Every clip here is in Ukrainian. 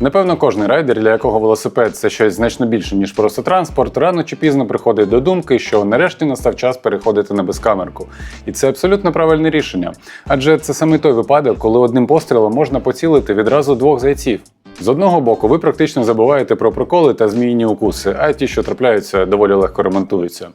Напевно, кожний райдер, для якого велосипед це щось значно більше, ніж просто транспорт, рано чи пізно приходить до думки, що нарешті настав час переходити на безкамерку. І це абсолютно правильне рішення. Адже це саме той випадок, коли одним пострілом можна поцілити відразу двох зайців. З одного боку, ви практично забуваєте про проколи та зміїні укуси, а ті, що трапляються, доволі легко ремонтуються.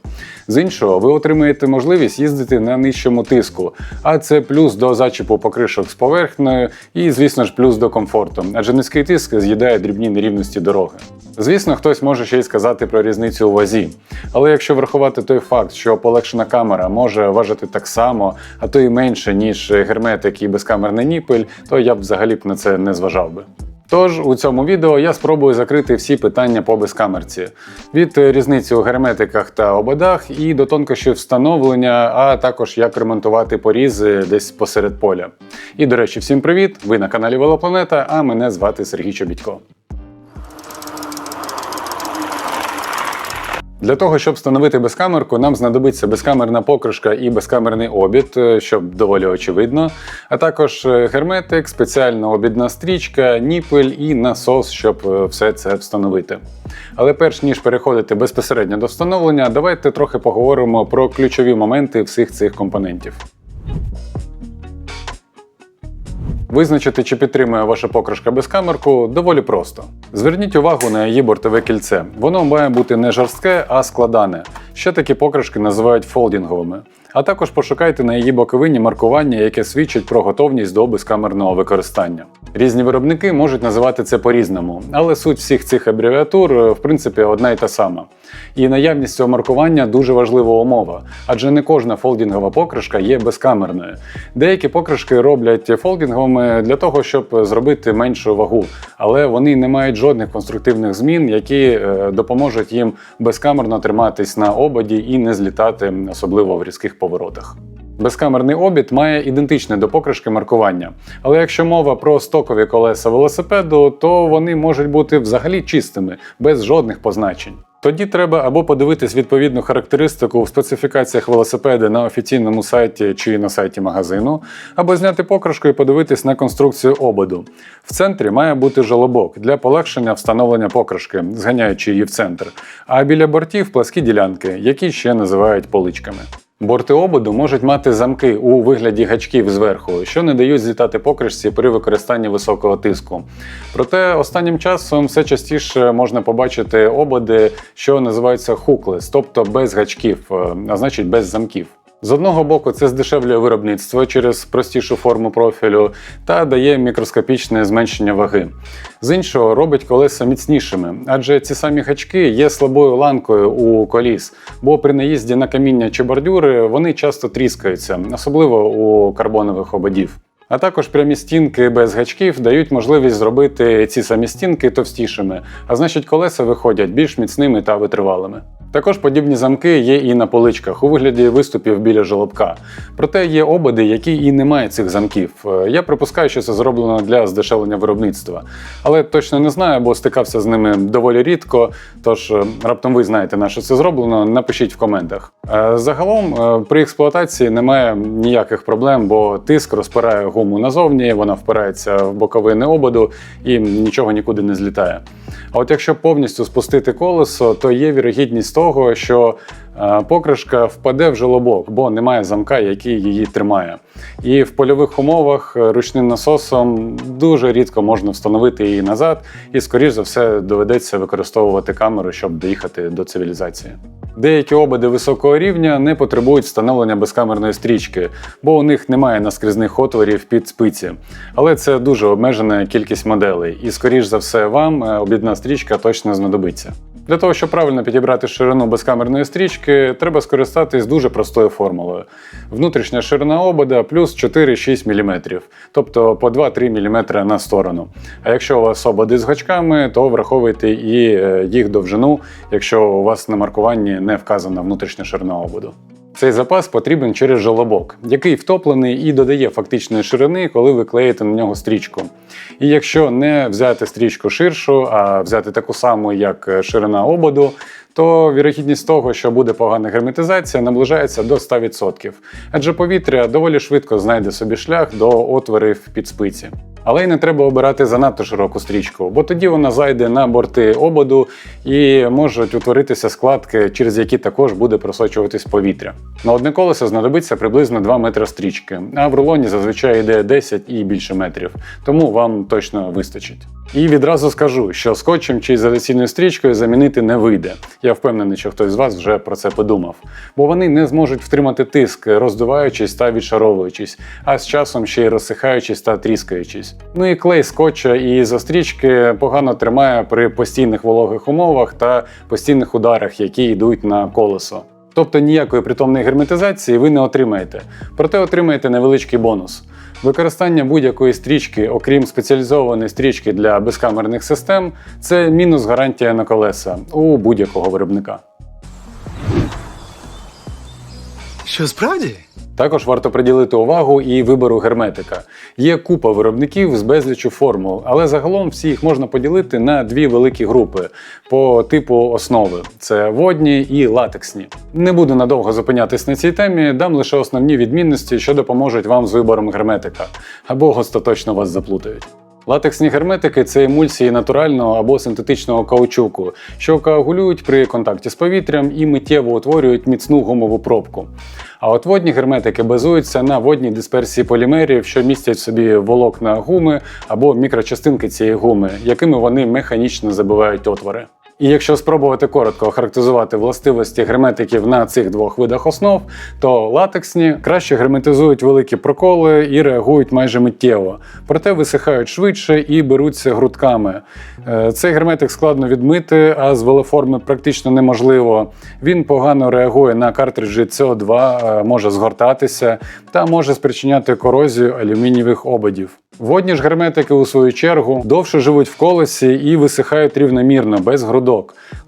З іншого, ви отримаєте можливість їздити на нижчому тиску, а це плюс до зачіпу покришок з поверхнею і, звісно ж, плюс до комфорту, адже низький тиск з'їдає дрібні нерівності дороги. Звісно, хтось може ще й сказати про різницю у вазі, але якщо врахувати той факт, що полегшена камера може важити так само, а то й менше, ніж герметик і безкамерний ніпель, то я б взагалі б на це не зважав би. Тож у цьому відео я спробую закрити всі питання по безкамерці від е, різниці у герметиках та ободах і до тонкощів встановлення, а також як ремонтувати порізи десь посеред поля. І до речі, всім привіт! Ви на каналі Велопланета, а мене звати Сергій Чобітько. Для того, щоб встановити безкамерку, нам знадобиться безкамерна покришка і безкамерний обід, е, щоб доволі очевидно, а також е, герметик, спеціальна обідна стрічка, ніпель і насос, щоб е, все це встановити. Але перш ніж переходити безпосередньо до встановлення, давайте трохи поговоримо про ключові моменти всіх цих компонентів. Визначити, чи підтримує ваша покришка безкамерку, доволі просто. Зверніть увагу на її бортове кільце. Воно має бути не жорстке, а складане. Ще такі покришки називають фолдінговими. А також пошукайте на її боковині маркування, яке свідчить про готовність до безкамерного використання. Різні виробники можуть називати це по-різному, але суть всіх цих абревіатур е, в принципі одна й та сама. І наявність цього маркування дуже важлива умова, адже не кожна фолдінгова покришка є безкамерною. Деякі покришки роблять фолдінговими для того, щоб зробити меншу вагу, але вони не мають жодних конструктивних змін, які е, допоможуть їм безкамерно триматись на ободі і не злітати, особливо в різких поворотах. Безкамерний обід має ідентичне до покришки маркування. Але якщо мова про стокові колеса велосипеду, то вони можуть бути взагалі чистими, без жодних позначень. Тоді треба або подивитись відповідну характеристику в специфікаціях велосипеда на офіційному сайті чи на сайті магазину, або зняти покришку і подивитись на конструкцію ободу. В центрі має бути жолобок для полегшення встановлення покришки, зганяючи її в центр, а біля бортів пласкі ділянки, які ще називають поличками. Борти ободу можуть мати замки у вигляді гачків зверху, що не дають злітати покришці при використанні високого тиску. Проте останнім часом все частіше можна побачити ободи, що називаються хуклес, тобто без гачків, е, а значить без замків. З одного боку, це здешевлює виробництво через простішу форму профілю та дає мікроскопічне зменшення ваги. З іншого робить колеса міцнішими, адже ці самі гачки є слабою ланкою у коліс, бо при наїзді на каміння чи бордюри вони часто тріскаються, особливо у карбонових ободів. А також прямі стінки без гачків дають можливість зробити ці самі стінки товстішими, а значить колеса виходять більш міцними та витривалими. Також подібні замки є і на поличках у вигляді виступів біля жолобка. Проте є ободи, які і не мають цих замків. Е, Я припускаю, що це зроблено для здешевлення виробництва. Але точно не знаю, бо стикався з ними доволі рідко. Тож е, раптом ви знаєте, на що це зроблено, напишіть в коментах. Е, Загалом при експлуатації немає ніяких проблем, бо тиск розпирає гуму назовні, вона впирається в боковини ободу і нічого нікуди не злітає. А от якщо повністю спустити колесо, то є вірогідність того, що покришка впаде в жолобок, бо немає замка, який її тримає. І в польових умовах е, ручним насосом дуже рідко можна встановити її назад, і, скоріш за все, доведеться використовувати камеру, щоб доїхати до цивілізації. Деякі ободи високого рівня не потребують встановлення безкамерної стрічки, бо у них немає наскрізних отворів під спиці. Але це дуже обмежена кількість моделей, і, скоріш за все, вам е, обідна стрічка точно знадобиться. Для того, щоб правильно підібрати ширину безкамерної стрічки, треба скористатись дуже простою формулою. Внутрішня ширина обода плюс 4-6 мм, тобто по 2-3 мм на сторону. А якщо у вас ободи з гачками, то враховуйте і е, їх довжину, якщо у вас на маркуванні не вказана внутрішня ширина ободу. Цей запас потрібен через жолобок, який втоплений і додає фактичної ширини, коли ви клеїте на нього стрічку. І якщо не взяти стрічку ширшу, а взяти таку саму, як ширина ободу, то вірогідність того, що буде погана герметизація, наближається до 100%. Адже повітря доволі швидко знайде собі шлях до отворів під спиці. Але й не треба обирати занадто широку стрічку, бо тоді вона зайде на борти ободу і можуть утворитися складки, через які також буде просочуватись повітря. На одне колесо знадобиться приблизно 2 метри стрічки, а в рулоні зазвичай йде 10 і більше метрів, тому вам точно вистачить. І відразу скажу, що скотчем чи ізоляційною стрічкою замінити не вийде. Я впевнений, що хтось з вас вже про це подумав, бо вони не зможуть втримати тиск, роздуваючись та відшаровуючись, а з часом ще й розсихаючись та тріскаючись. Ну і клей скотча і ізострічки погано тримає при постійних вологих умовах та постійних ударах, які йдуть на колесо. Тобто ніякої притомної герметизації ви не отримаєте, проте отримаєте невеличкий бонус. Використання будь-якої стрічки, окрім спеціалізованої стрічки для безкамерних систем, це мінус гарантія на колеса у будь-якого виробника. Що справді? Також варто приділити увагу і вибору герметика. Є купа виробників з безлічу формул, але загалом всі їх можна поділити на дві великі групи по типу основи: це водні і латексні. Не буду надовго зупинятись на цій темі, дам лише основні відмінності, що допоможуть вам з вибором герметика, або остаточно вас заплутають. Латексні герметики це емульсії натурального або синтетичного каучуку, що коагулюють при контакті з повітрям і миттєво утворюють міцну гумову пробку. А от водні герметики базуються на водній дисперсії полімерів, що містять в собі волокна гуми або мікрочастинки цієї гуми, якими вони механічно забивають отвори. І якщо спробувати коротко охарактеризувати властивості герметиків на цих двох видах основ, то латексні краще герметизують великі проколи і реагують майже миттєво, проте висихають швидше і беруться грудками. Е, Цей герметик складно відмити, а з велоформи практично неможливо. Він погано реагує на картриджі СО2, е, може згортатися та може спричиняти корозію алюмінієвих ободів. Водні ж герметики, у свою чергу, довше живуть в колесі і висихають рівномірно, без грудок.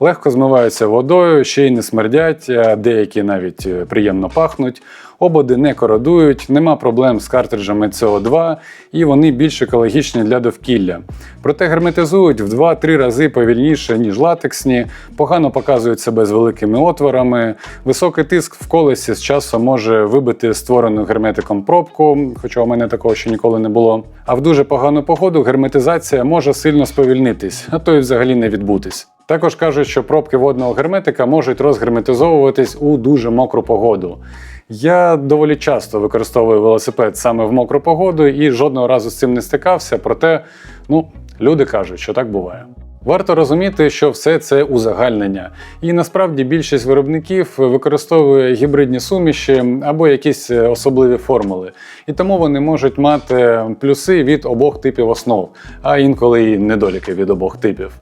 Легко змиваються водою, ще й не смердять, деякі навіть е, приємно пахнуть. Ободи не кородують, нема проблем з картриджами СО2 і вони більш екологічні для довкілля. Проте герметизують в 2-3 рази повільніше, ніж латексні, погано показують себе з великими отворами. Високий тиск в колесі з часом може вибити створену герметиком пробку, хоча у мене такого ще ніколи не було. А в дуже погану погоду герметизація може сильно сповільнитись, а то й взагалі не відбутись. Також кажуть, що пробки водного герметика можуть розгерметизовуватись у дуже мокру погоду. Я доволі часто використовую велосипед саме в мокру погоду і жодного разу з цим не стикався, проте ну, люди кажуть, що так буває. Варто розуміти, що все це узагальнення, і насправді більшість виробників використовує гібридні суміші або якісь е, особливі формули, і тому вони можуть мати плюси від обох типів основ, а інколи і недоліки від обох типів.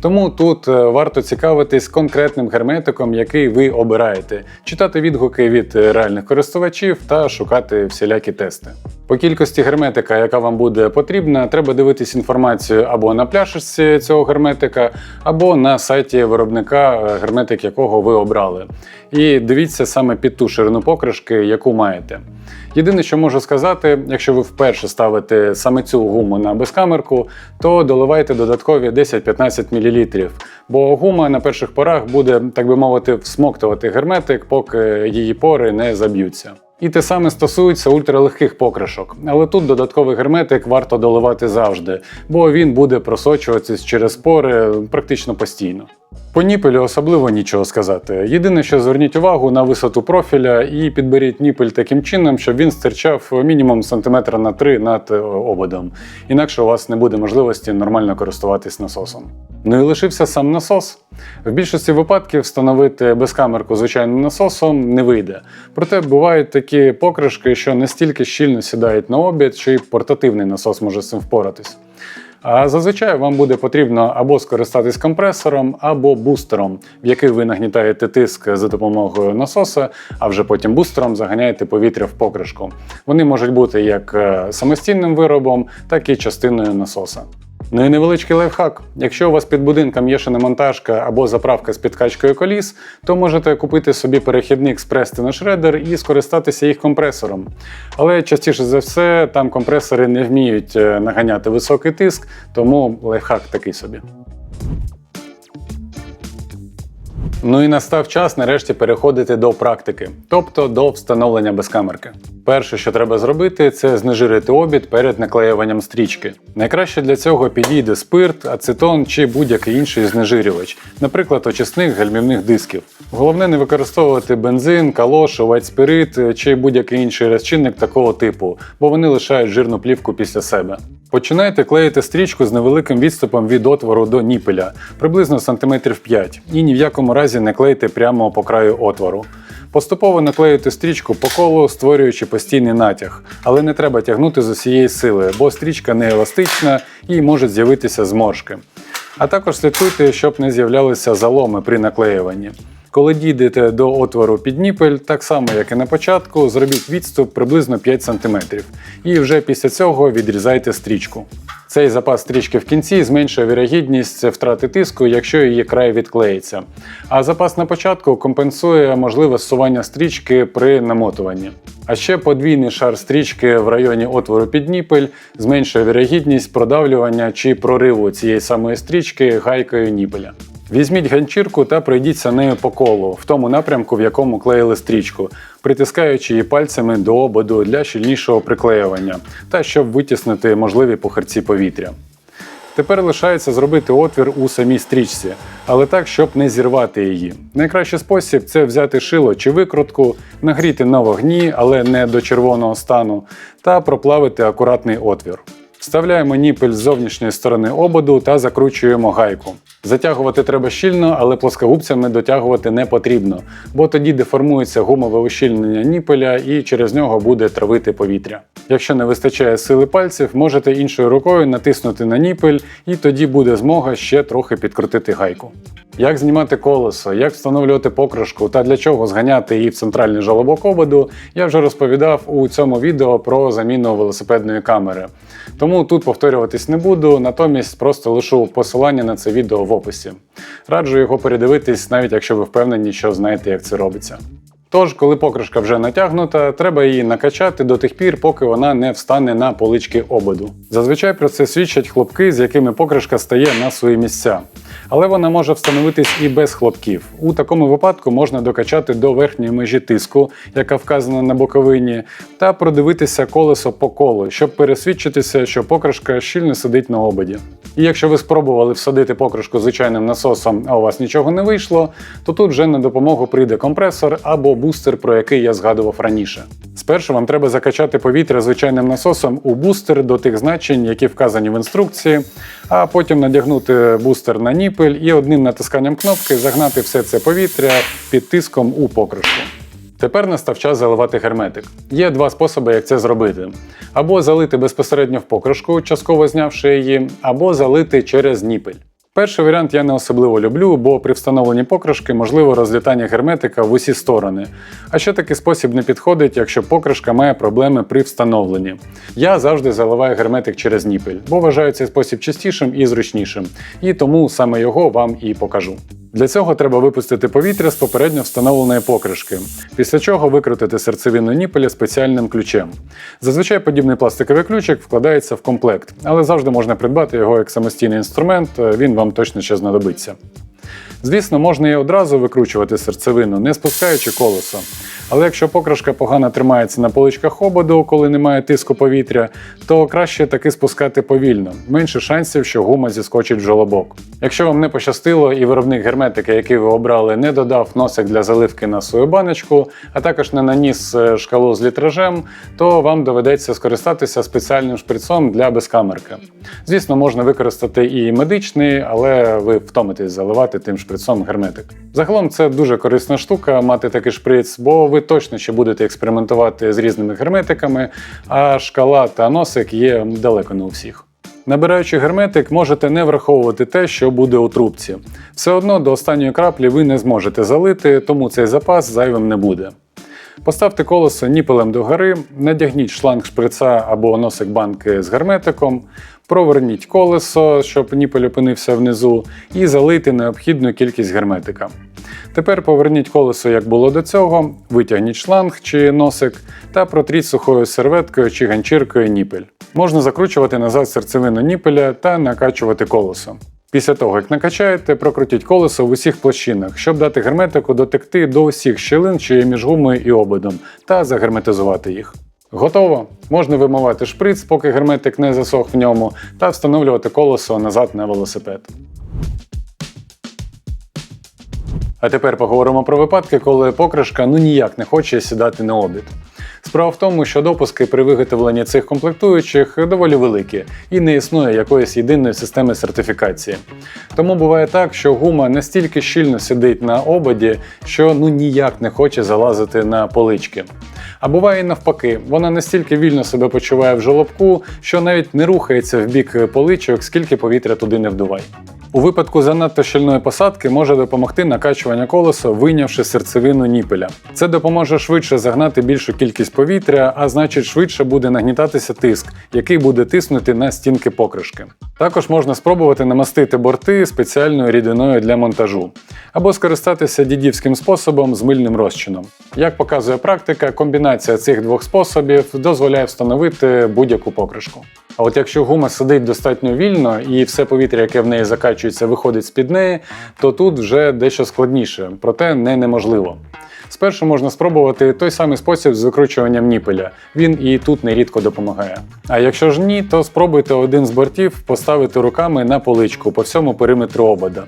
Тому тут е, варто цікавитись конкретним герметиком, який ви обираєте, читати відгуки від е, реальних користувачів та шукати всілякі тести. По кількості герметика, яка вам буде потрібна, треба дивитись інформацію або на пляшечці цього герметика, або на сайті виробника, е, герметик якого ви обрали. І дивіться саме під ту ширину покришки, яку маєте. Єдине, що можу сказати, якщо ви вперше ставите саме цю гуму на безкамерку, то доливайте додаткові 10-15 мл, бо гума на перших порах буде, так би мовити, всмоктувати герметик, поки її пори не заб'ються. І те саме стосується ультралегких покришок, але тут додатковий герметик варто доливати завжди, бо він буде просочуватись через пори практично постійно. По ніпелю особливо нічого сказати. Єдине, що зверніть увагу на висоту профіля і підберіть ніпель таким чином, щоб він стирчав мінімум сантиметра на 3 над е, ободом. Інакше у вас не буде можливості нормально користуватись насосом. Ну і лишився сам насос. В більшості випадків встановити безкамерку звичайним насосом не вийде. Проте бувають такі покришки, що настільки щільно сідають на обід, що і портативний насос може з цим впоратись. А зазвичай вам буде потрібно або скористатись компресором, або бустером, в який ви нагнітаєте тиск за допомогою насоса, а вже потім бустером заганяєте повітря в покришку. Вони можуть бути як е, самостійним виробом, так і частиною насоса. Ну і невеличкий лайфхак. Якщо у вас під будинком є шиномонтажка або заправка з підкачкою коліс, то можете купити собі перехідник з Прести на шредер і скористатися їх компресором. Але частіше за все там компресори не вміють е, наганяти високий тиск, тому лайфхак такий собі. Ну і настав час нарешті переходити до практики, тобто до встановлення безкамерки. Перше, що треба зробити, це знежирити обід перед наклеюванням стрічки. Найкраще для цього підійде спирт, ацетон чи будь-який інший знежирювач, наприклад, очисних гальмівних дисків. Головне не використовувати бензин, калош, увесь спирит чи будь-який інший розчинник такого типу, бо вони лишають жирну плівку після себе. Починайте клеїти стрічку з невеликим відступом від отвору до ніпеля, приблизно сантиметрів 5, і ні в якому разі не клейте прямо по краю отвору. Поступово наклеюйте стрічку по колу, створюючи постійний натяг, але не треба тягнути з усієї сили, бо стрічка не еластична і можуть з'явитися зморшки. А також слідкуйте, щоб не з'являлися заломи при наклеюванні. Коли дійдете до отвору під ніпель, так само як і на початку, зробіть відступ приблизно 5 см. І вже після цього відрізайте стрічку. Цей запас стрічки в кінці зменшує вірогідність втрати тиску, якщо її край відклеїться. А запас на початку компенсує можливе зсування стрічки при намотуванні. А ще подвійний шар стрічки в районі отвору під ніпель зменшує вірогідність продавлювання чи прориву цієї самої стрічки гайкою ніпеля. Візьміть ганчірку та пройдіться нею по колу, в тому напрямку, в якому клеїли стрічку, притискаючи її пальцями до ободу для щільнішого приклеювання та щоб витіснити можливі похирці повітря. Тепер лишається зробити отвір у самій стрічці, але так, щоб не зірвати її. Найкращий спосіб це взяти шило чи викрутку, нагріти на вогні, але не до червоного стану, та проплавити акуратний отвір. Вставляємо ніпель з зовнішньої сторони ободу та закручуємо гайку. Затягувати треба щільно, але плоскогубцями дотягувати не потрібно, бо тоді деформується гумове ущільнення ніпеля і через нього буде травити повітря. Якщо не вистачає сили пальців, можете іншою рукою натиснути на ніпель, і тоді буде змога ще трохи підкрутити гайку. Як знімати колесо, як встановлювати покришку та для чого зганяти її в центральний жалобок ободу, я вже розповідав у цьому відео про заміну велосипедної камери. Тому тут повторюватись не буду, натомість просто лишу посилання на це відео в описі. Раджу його передивитись, навіть якщо ви впевнені, що знаєте, як це робиться. Тож, коли покришка вже натягнута, треба її накачати до тих пір, поки вона не встане на полички ободу. Зазвичай про це свідчать хлопки, з якими покришка стає на свої місця. Але вона може встановитись і без хлопків. У такому випадку можна докачати до верхньої межі тиску, яка вказана на боковині, та продивитися колесо по колу, щоб пересвідчитися, що покришка щільно сидить на ободі. І якщо ви спробували всадити покришку звичайним насосом, а у вас нічого не вийшло, то тут вже на допомогу прийде компресор або бустер, про який я згадував раніше. Спершу вам треба закачати повітря звичайним насосом у бустер до тих значень, які вказані в інструкції, а потім надягнути бустер на ніпель і одним натисканням кнопки загнати все це повітря під тиском у покришку. Тепер настав час заливати герметик. Є два способи, як це зробити: або залити безпосередньо в покришку, частково знявши її, або залити через ніпель. Перший варіант я не особливо люблю, бо при встановленні покришки можливо розлітання герметика в усі сторони. А ще такий спосіб не підходить, якщо покришка має проблеми при встановленні. Я завжди заливаю герметик через ніпель, бо вважаю цей спосіб чистішим і зручнішим, і тому саме його вам і покажу. Для цього треба випустити повітря з попередньо встановленої покришки, після чого викрутити серцевину ніпеля спеціальним ключем. Зазвичай подібний пластиковий ключик вкладається в комплект, але завжди можна придбати його як самостійний інструмент, він вам точно ще знадобиться. Звісно, можна і одразу викручувати серцевину, не спускаючи колесо. Але якщо покришка погано тримається на поличках ободу, коли немає тиску повітря, то краще таки спускати повільно, менше шансів, що гума зіскочить в жолобок. Якщо вам не пощастило і виробник герметика, який ви обрали, не додав носик для заливки на свою баночку, а також не наніс е, шкалу з літражем, то вам доведеться скористатися спеціальним шприцом для безкамерки. Звісно, можна використати і медичний, але ви втомитесь заливати тим шприцом герметик. Загалом це дуже корисна штука мати такий шприц, бо ви точно ще будете експериментувати з різними герметиками, а шкала та носик є далеко не у всіх. Набираючи герметик, можете не враховувати те, що буде у трубці. Все одно до останньої краплі ви не зможете залити, тому цей запас зайвим не буде. Поставте колесо ніпелем догори, надягніть шланг шприца або носик банки з герметиком, проверніть колесо, щоб ніпель опинився внизу, і залийте необхідну кількість герметика. Тепер поверніть колесо, як було до цього, витягніть шланг чи носик та протріть сухою серветкою чи ганчіркою ніпель. Можна закручувати назад серцевину ніпеля та накачувати колесо. Після того, як накачаєте, прокрутіть колесо в усіх площинах, щоб дати герметику дотекти до усіх щілин, що є між гумою і ободом, та загерметизувати їх. Готово! Можна вимивати шприц, поки герметик не засох в ньому, та встановлювати колесо назад на велосипед. А тепер поговоримо про випадки, коли покришка ну ніяк не хоче сідати на обід. Справа в тому, що допуски при виготовленні цих комплектуючих доволі великі і не існує якоїсь єдиної системи сертифікації. Тому буває так, що гума настільки щільно сидить на ободі, що ну ніяк не хоче залазити на полички. А буває і навпаки, вона настільки вільно себе почуває в жолобку, що навіть не рухається в бік поличок, скільки повітря туди не вдувай. У випадку занадто щільної посадки може допомогти накачування колеса, вийнявши серцевину ніпеля. Це допоможе швидше загнати більшу кількість повітря, а значить швидше буде нагнітатися тиск, який буде тиснути на стінки покришки. Також можна спробувати намастити борти спеціальною рідиною для монтажу, або скористатися дідівським способом з мильним розчином. Як показує практика, комбінація цих двох способів дозволяє встановити будь-яку покришку. А от якщо гума сидить достатньо вільно і все повітря, яке в неї закачується, виходить з-під неї, то тут вже дещо складніше, проте не неможливо. Спершу можна спробувати той самий спосіб з викручуванням ніпеля. Він і тут нерідко допомагає. А якщо ж ні, то спробуйте один з бортів поставити руками на поличку по всьому периметру обода.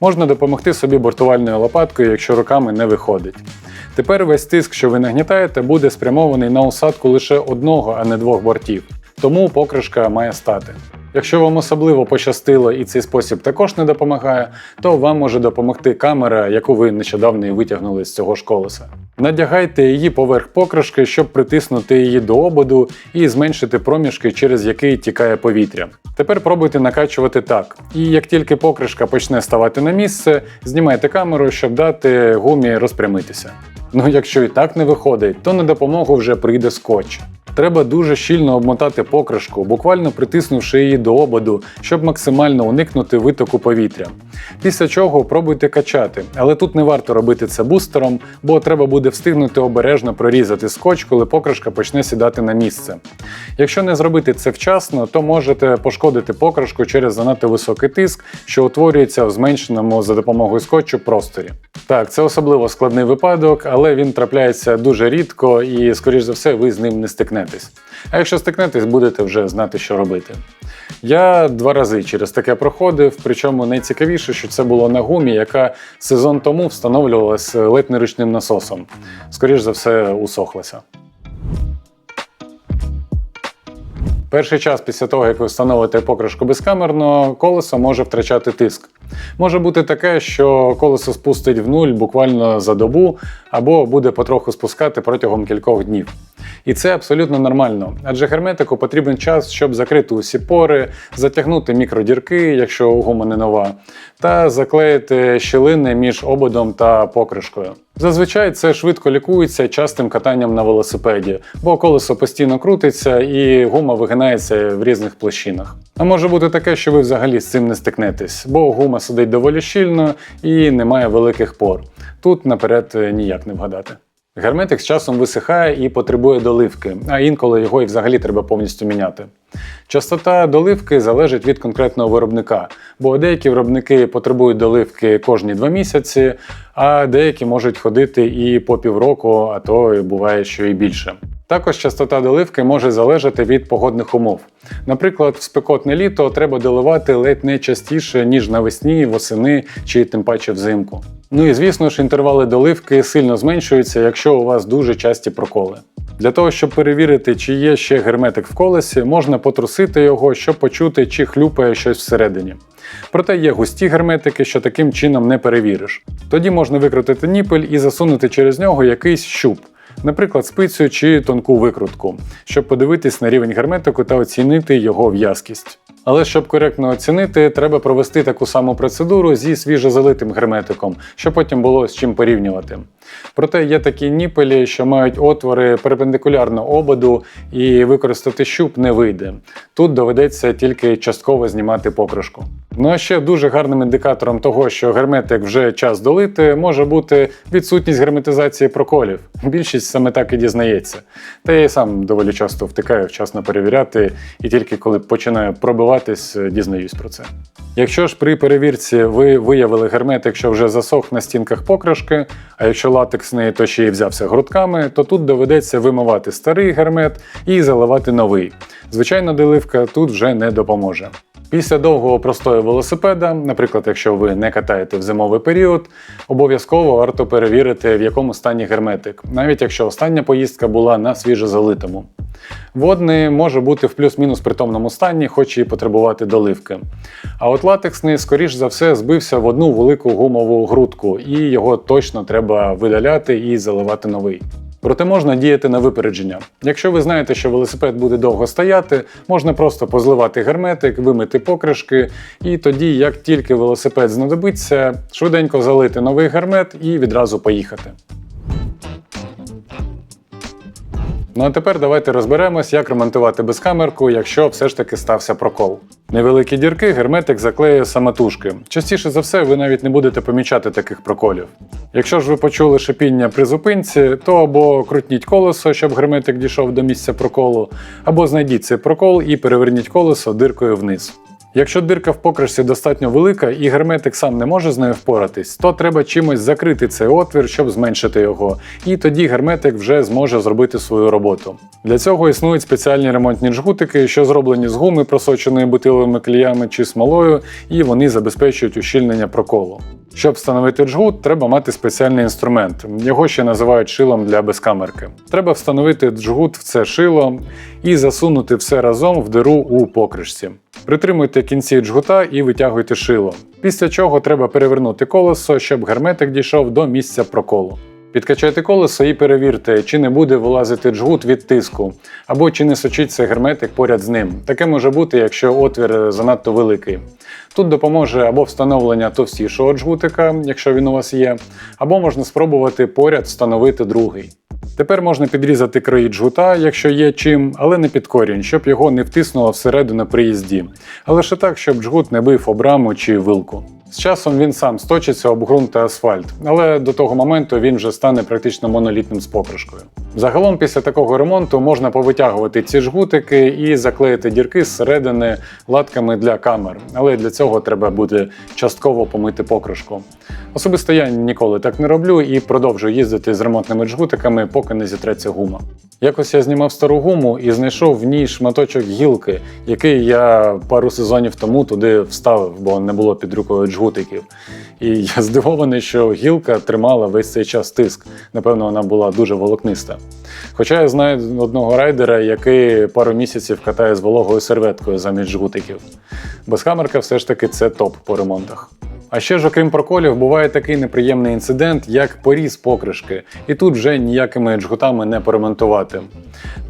Можна допомогти собі бортувальною лопаткою, якщо руками не виходить. Тепер весь тиск, що ви нагнітаєте, буде спрямований на усадку лише одного, а не двох бортів. Тому покришка має стати. Якщо вам особливо пощастило і цей спосіб також не допомагає, то вам може допомогти камера, яку ви нещодавно витягнули з цього ж колеса. Надягайте її поверх покришки, щоб притиснути її до ободу і зменшити проміжки, через який тікає повітря. Тепер пробуйте накачувати так. І як тільки покришка почне ставати на місце, знімайте камеру, щоб дати гумі розпрямитися. Ну якщо і так не виходить, то на допомогу вже прийде скотч. Треба дуже щільно обмотати покришку, буквально притиснувши її до ободу, щоб максимально уникнути витоку повітря. Після чого пробуйте качати, але тут не варто робити це бустером, бо треба буде встигнути обережно прорізати скотч, коли покришка почне сідати на місце. Якщо не зробити це вчасно, то можете пошкодити покришку через занадто високий тиск, що утворюється в зменшеному за допомогою скотчу просторі. Так, це особливо складний випадок, але він трапляється дуже рідко і, скоріш за все, ви з ним не стикнетесь. А якщо стикнетесь, будете вже знати, що робити. Я два рази через таке проходив, причому найцікавіше, що це було на гумі, яка сезон тому встановлювалась ледь не ручним насосом. Скоріш за все, усохлася. Перший час після того, як ви встановите покришку безкамерно, колесо може втрачати тиск. Може бути таке, що колесо спустить в нуль буквально за добу, або буде потроху спускати протягом кількох днів. І це абсолютно нормально, адже герметику потрібен час, щоб закрити усі пори, затягнути мікродірки, якщо гума не нова, та заклеїти щілини між ободом та покришкою. Зазвичай це швидко лікується частим катанням на велосипеді, бо колесо постійно крутиться і гума вигинається в різних площинах. А може бути таке, що ви взагалі з цим не стикнетесь, бо гума сидить доволі щільно і немає великих пор. Тут наперед ніяк не вгадати. Герметик з часом висихає і потребує доливки, а інколи його і взагалі треба повністю міняти. Частота доливки залежить від конкретного виробника, бо деякі виробники потребують доливки кожні два місяці, а деякі можуть ходити і по півроку, а то буває, що і більше. Також частота доливки може залежати від погодних умов. Наприклад, в спекотне літо треба доливати ледь не частіше, ніж навесні, восени чи тим паче взимку. Ну і звісно ж, інтервали доливки сильно зменшуються, якщо у вас дуже часті проколи. Для того, щоб перевірити, чи є ще герметик в колесі, можна потрусити його, щоб почути, чи хлюпає щось всередині. Проте є густі герметики, що таким чином не перевіриш. Тоді можна викрутити ніпель і засунути через нього якийсь щуп, наприклад, спицю чи тонку викрутку, щоб подивитись на рівень герметику та оцінити його в'язкість. Але щоб коректно оцінити, треба провести таку саму процедуру зі свіжозалитим герметиком, щоб потім було з чим порівнювати. Проте є такі ніпелі, що мають отвори перпендикулярно ободу, і використати щуп не вийде. Тут доведеться тільки частково знімати покришку. Ну а ще дуже гарним індикатором того, що герметик вже час долити, може бути відсутність герметизації проколів. Більшість саме так і дізнається. Та я і сам доволі часто втикаю вчасно перевіряти, і тільки коли починаю пробиватись, дізнаюсь про це. Якщо ж при перевірці ви виявили герметик, що вже засох на стінках покришки, а якщо латексний, то ще й взявся грудками, то тут доведеться вимивати старий гермет і заливати новий. Звичайно, доливка тут вже не допоможе. Після довгого простою велосипеда, наприклад, якщо ви не катаєте в зимовий період, обов'язково варто перевірити, в якому стані герметик, навіть якщо остання поїздка була на свіжозалитому. Водний може бути в плюс-мінус притомному стані, хоч і потребувати доливки. А от латексний, скоріш за все, збився в одну велику гумову грудку, і його точно треба видаляти і заливати новий. Проте можна діяти на випередження. Якщо ви знаєте, що велосипед буде довго стояти, можна просто позливати герметик, вимити покришки, і тоді, як тільки велосипед знадобиться, швиденько залити новий гермет і відразу поїхати. Ну а тепер давайте розберемось, як ремонтувати безкамерку, якщо все ж таки стався прокол. Невеликі дірки герметик заклеює самотужки. Частіше за все, ви навіть не будете помічати таких проколів. Якщо ж ви почули шипіння при зупинці, то або крутніть колесо, щоб герметик дійшов до місця проколу, або знайдіть цей прокол і переверніть колесо диркою вниз. Якщо дирка в покришці достатньо велика і герметик сам не може з нею впоратись, то треба чимось закрити цей отвір, щоб зменшити його, і тоді герметик вже зможе зробити свою роботу. Для цього існують спеціальні ремонтні джгутики, що зроблені з гуми, просоченої бутиловими кліями чи смолою, і вони забезпечують ущільнення проколу. Щоб встановити джгут, треба мати спеціальний інструмент. Його ще називають шилом для безкамерки. Треба встановити джгут в це шило і засунути все разом в диру у покришці. Притримуйте кінці джгута і витягуйте шило. Після чого треба перевернути колесо, щоб герметик дійшов до місця проколу. Підкачайте колесо і перевірте, чи не буде вилазити джгут від тиску, або чи не сочиться герметик поряд з ним. Таке може бути, якщо отвір занадто великий. Тут допоможе або встановлення товстішого джгутика, якщо він у вас є, або можна спробувати поряд встановити другий. Тепер можна підрізати краї джгута, якщо є чим, але не під корінь, щоб його не втиснуло всередину при їзді, а лише так, щоб джгут не бив об раму чи вилку. З часом він сам сточиться об ґрунт та асфальт, але до того моменту він вже стане практично монолітним з покришкою. Загалом, після такого ремонту можна повитягувати ці жгутики і заклеїти дірки зсередини латками для камер, але для цього треба буде частково помити покришку. Особисто я ніколи так не роблю і продовжую їздити з ремонтними джгутиками, поки не зітреться гума. Якось я знімав стару гуму і знайшов в ній шматочок гілки, який я пару сезонів тому туди вставив, бо не було під рукою джгутиків. І я здивований, що гілка тримала весь цей час тиск. Напевно, вона була дуже волокниста. Хоча я знаю одного райдера, який пару місяців катає з вологою серветкою замість жгутиків. Безхамерка все ж таки це топ по ремонтах. А ще ж, окрім проколів, буває такий неприємний інцидент, як поріз покришки, і тут вже ніякими джгутами не поремонтувати.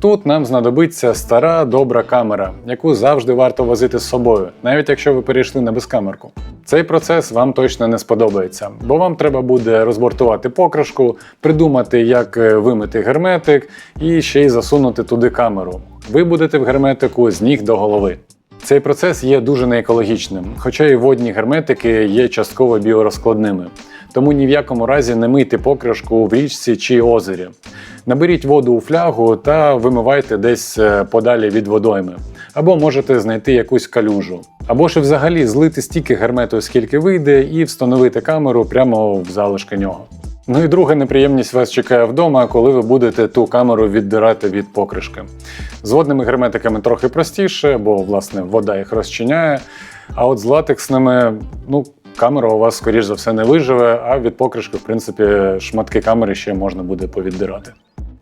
Тут нам знадобиться стара добра камера, яку завжди варто возити з собою, навіть якщо ви перейшли на безкамерку. Цей процес вам точно не сподобається, бо вам треба буде розбортувати покришку, придумати, як е, вимити герметик і ще й засунути туди камеру. Ви будете в герметику з ніг до голови. Цей процес є дуже неекологічним, хоча і водні герметики є частково біорозкладними. Тому ні в якому разі не мийте покришку в річці чи озері. Наберіть воду у флягу та вимивайте десь е, подалі від водойми. Або можете знайти якусь калюжу. Або ж взагалі злити стільки гермету, скільки вийде, і встановити камеру прямо в залишки нього. Ну і друга неприємність вас чекає вдома, коли ви будете ту камеру віддирати від покришки. З водними герметиками трохи простіше, бо власне вода їх розчиняє. А от з латексними, ну, камера у вас, скоріш за все, не виживе, а від покришки, в принципі, шматки камери ще можна буде повіддирати.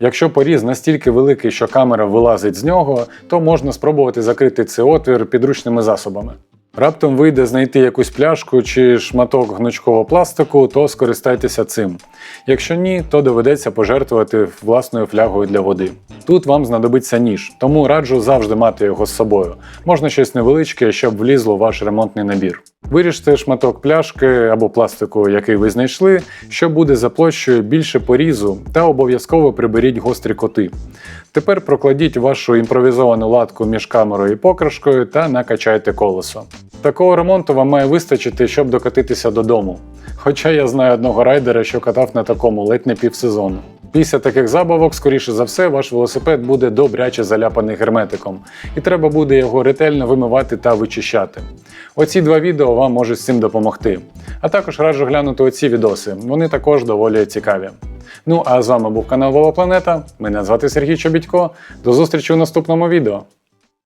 Якщо поріз настільки великий, що камера вилазить з нього, то можна спробувати закрити цей отвір підручними засобами. Раптом вийде знайти якусь пляшку чи шматок гнучкового пластику, то скористайтеся цим. Якщо ні, то доведеться пожертвувати власною флягою для води. Тут вам знадобиться ніж, тому раджу завжди мати його з собою. Можна щось невеличке, щоб влізло в ваш ремонтний набір. Виріжте шматок пляшки або пластику, який ви знайшли, що буде за площею більше порізу, та обов'язково приберіть гострі коти. Тепер прокладіть вашу імпровізовану латку між камерою і покришкою та накачайте колесо. Такого ремонту вам має вистачити, щоб докатитися додому. Хоча я знаю одного райдера, що катав на такому ледь не півсезону. Після таких забавок, скоріше за все, ваш велосипед буде добряче заляпаний герметиком, і треба буде його ретельно вимивати та вичищати. Оці два відео вам можуть з цим допомогти. А також раджу глянути оці відоси, вони також доволі цікаві. Ну а з вами був канал Вова Планета. Мене звати Сергій Чобітько. До зустрічі у наступному відео.